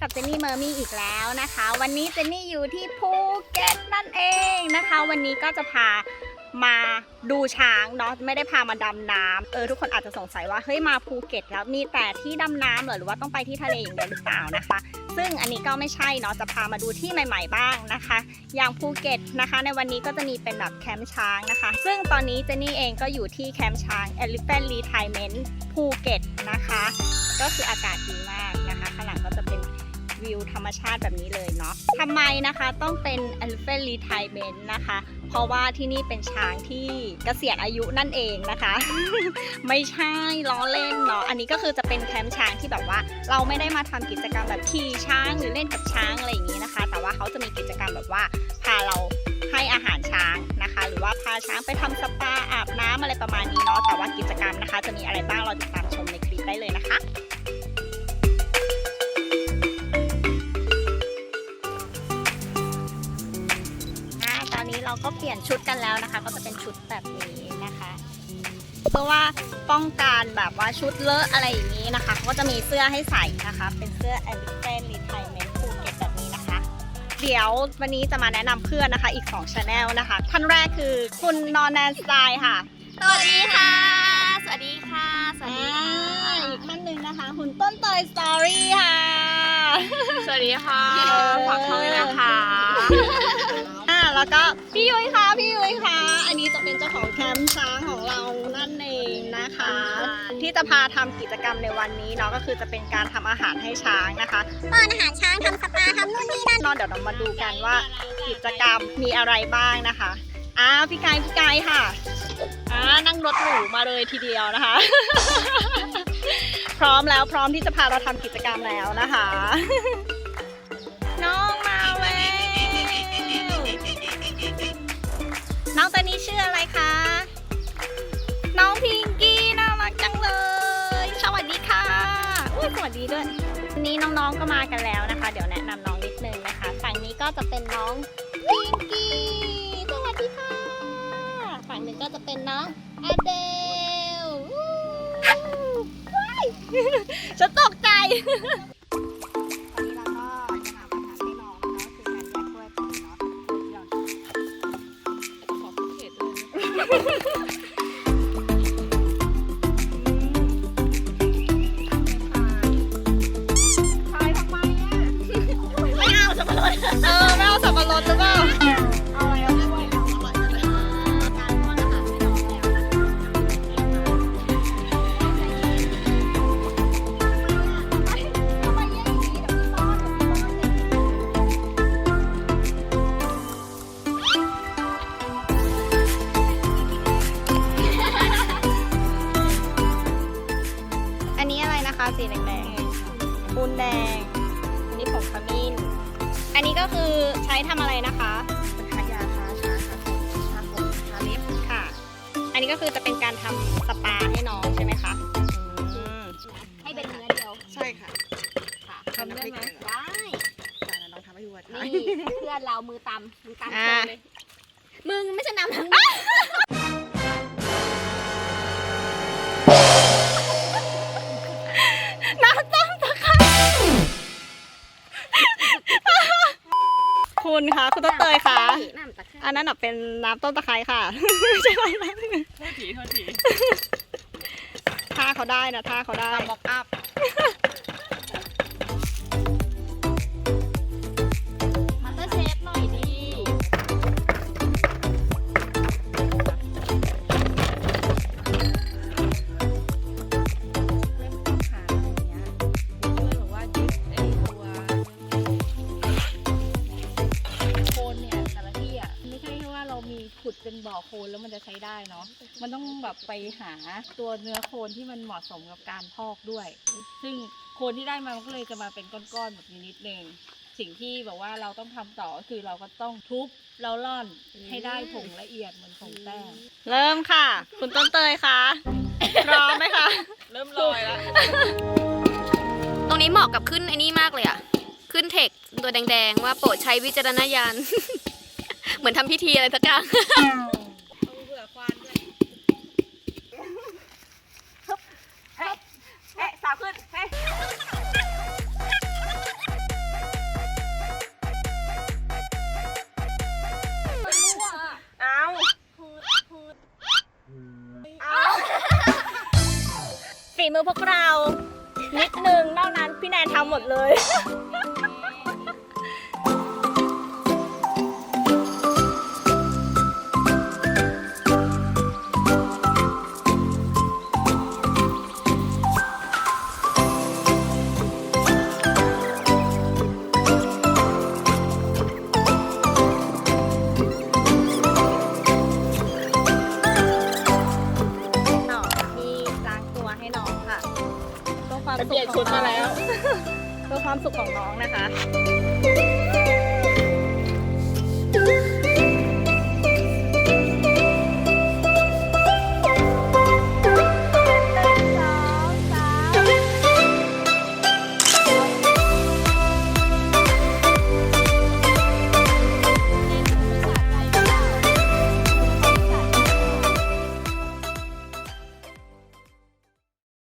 กับเจนี่เมอร์มี่อีกแล้วนะคะ วันนี้เจนนี่อยู่ที่ภูเก็ตนั่นเองนะคะ วันนี้ก็จะพามาดูช้างเนาะไม่ได้พามาดำน้ำเออทุกคนอาจจะสงสัยว่าเฮ้ยมาภูเก็ตแล้วมีแต่ที่ดำน้ำเหรอหรือว่าต้องไปที่ทะเลอย่างเดียวหรือเปล่านะคะ ซึ่งอันนี้ก็ไม่ใช่เนาะจะพามาดูที่ใหม่ ๆบ้างนะคะ อย่างภูเก็ตนะคะ ในวันนี้ก็จะมีเป็นแบบแคมป์ช้างนะคะ ซึ่งตอนนี้เจนนี่เองก็อยู่ที่แคมป์ช้าง Elephant Retirement ภูเก็ตนะคะ ก็คืออากาศดีมาก วิวธรรมชาติแบบนี้เลยเนาะทำไมนะคะต้องเป็น Elephant Retirement นะคะ เพราะว่าที่นี่เป็นช้างที่เกษียณอายุนั่นเองนะคะ ไม่ใช่ล้อเล่นเนาะอันนี้ก็คือจะเป็นแคมป์ช้างที่แบบว่า เราไม่ได้มาทำกิจกรรมแบบขี่ช้างหรือเล่นกับช้างอะไรอย่างนี้นะคะ แต่ว่าเขาจะมีกิจกรรมแบบว่าพาเราให้อาหารช้างนะคะ หรือว่าพาช้างไปทำสปาอาบน้ำอะไรประมาณนี้เนาะแต่ว่ากิจกรรมนะคะ จะมีอะไรบ้างเราติดตามชมในคลิปได้เลยนะคะ ชุดกันแล้วนะคะ ก็จะเป็นชุดแบบนี้นะคะ เพื่อว่าป้องกันแบบว่าชุดเลอะอะไรอย่างนี้นะคะเขาก็จะมีเสื้อให้ใส่นะคะ เป็นเสื้อ e l e p h a n t Retirement ภูเก็ตแบบนี้นะคะ เดี๋ยววันนี้จะมาแนะนำเพื่อนนะคะ อีก2 Channel นะคะ ท่านแรกคือคุณนอนแนนสไตล์ค่ะ สวัสดีค่ะ สวัสดีค่ะ สวัสดีค่ะอ่าอีกท่านหนึ่งนะคะ คุณต้นเตยสตอรี่ค่ะ สวัสดีค่ะ ฝากช่องด้วยนะคะ อ่าแล้วก็พี่ยุ้ยค่ะ พี่ยุ้ยค่ะอันนี้จะเป็นเจ้าของแคมป์ช้างของเรานั่นเองนะคะ ที่จะพาทำกิจกรรมในวันนี้เนาะก็คือจะเป็นการทำอาหารให้ช้างนะคะป้อนอาหารช้างทำสปาทำนู่นนี่นั่นเนาะเดี๋ยวเรามาดูกันว่ากิจกรรมมีอะไรบ้างนะคะอ้าวพี่กายพี่กายค่ะอ่านั่งรถหรูมาเลยทีเดียวนะคะ พร้อมแล้วพร้อมที่จะพาเราทำกิจกรรมแล้วนะคะ น้อง น้องตัวนี้ชื่ออะไรคะ น้องพิงกี้น่ารักจังเลย สวัสดีค่ะอุ้ยสวัสดีด้วยนี้น้องๆก็มากันแล้วนะคะ เดี๋ยวแนะนำน้องนิดนึงนะคะ ฝั่งนี้ก็จะเป็นน้องพิงกี้สวัสดีค่ะ ฝั่งหนึ่งก็จะเป็นน้องอเดลอู้ว้ายฉันตกใจ เลยขายทำไมอะไม่เอ นนี้อะไรนะคะสีแดงๆปูนแดง อันนี้ผงขมิ้น อันนี้ก็คือใช้ทำอะไรนะคะเป็นขายาทาชาค่ะชาผมชาเล็บค่ะ อันนี้ก็คือจะเป็นการทำสปาให้น้องใช่ไหมคะอืมให้เป็นเนื้อเดียวใช่ค่ะค่ะทำได้ไหมได้ แต่ลองทำให้ดูว่า นี่เพื่อนเรามือตำมือตำโชว์เลย คุณคะคุณต้นเตยคะน้ำตะไคร้อันนั้นนะเป็นน้ำต้มตะไคร้ค่ะ ไม่ใช่อะไรนะโทษทีโทษทีท่าเขาได้นะท่าเขาได้บอกอัพ คลนแล้วมันจะใช้ได้เนาะ มันต้องแบบไปหาตัวเนื้อโคลนที่มันเหมาะสมกับการพอกด้วย ซึ่งโคลนที่ได้มามันก็เลยจะมาเป็นก้อนๆแบบนี้นิดนึง สิ่งที่แบบว่าเราต้องทำต่อก็คือเราก็ต้องทุบแล้วร่อนให้ได้ผงละเอียดเหมือนผงแป้ง เริ่มค่ะ คุณต้นเตยคะพร้อมไหมคะ เริ่มลอยแล้ว ตรงนี้เหมาะกับขึ้นไอ้นี่มากเลยอะขึ้นเทคตัวแดงๆ ว่าโปรดใช้วิจารณญาณ เหมือนทำพิธีอะไรสักอย่าง สาวขึ้นเฮ้เอาฝีมือพวกเรา นิดนึงนอกนั้นพี่แนนทำหมดเลย ความสุขของน้องนะคะ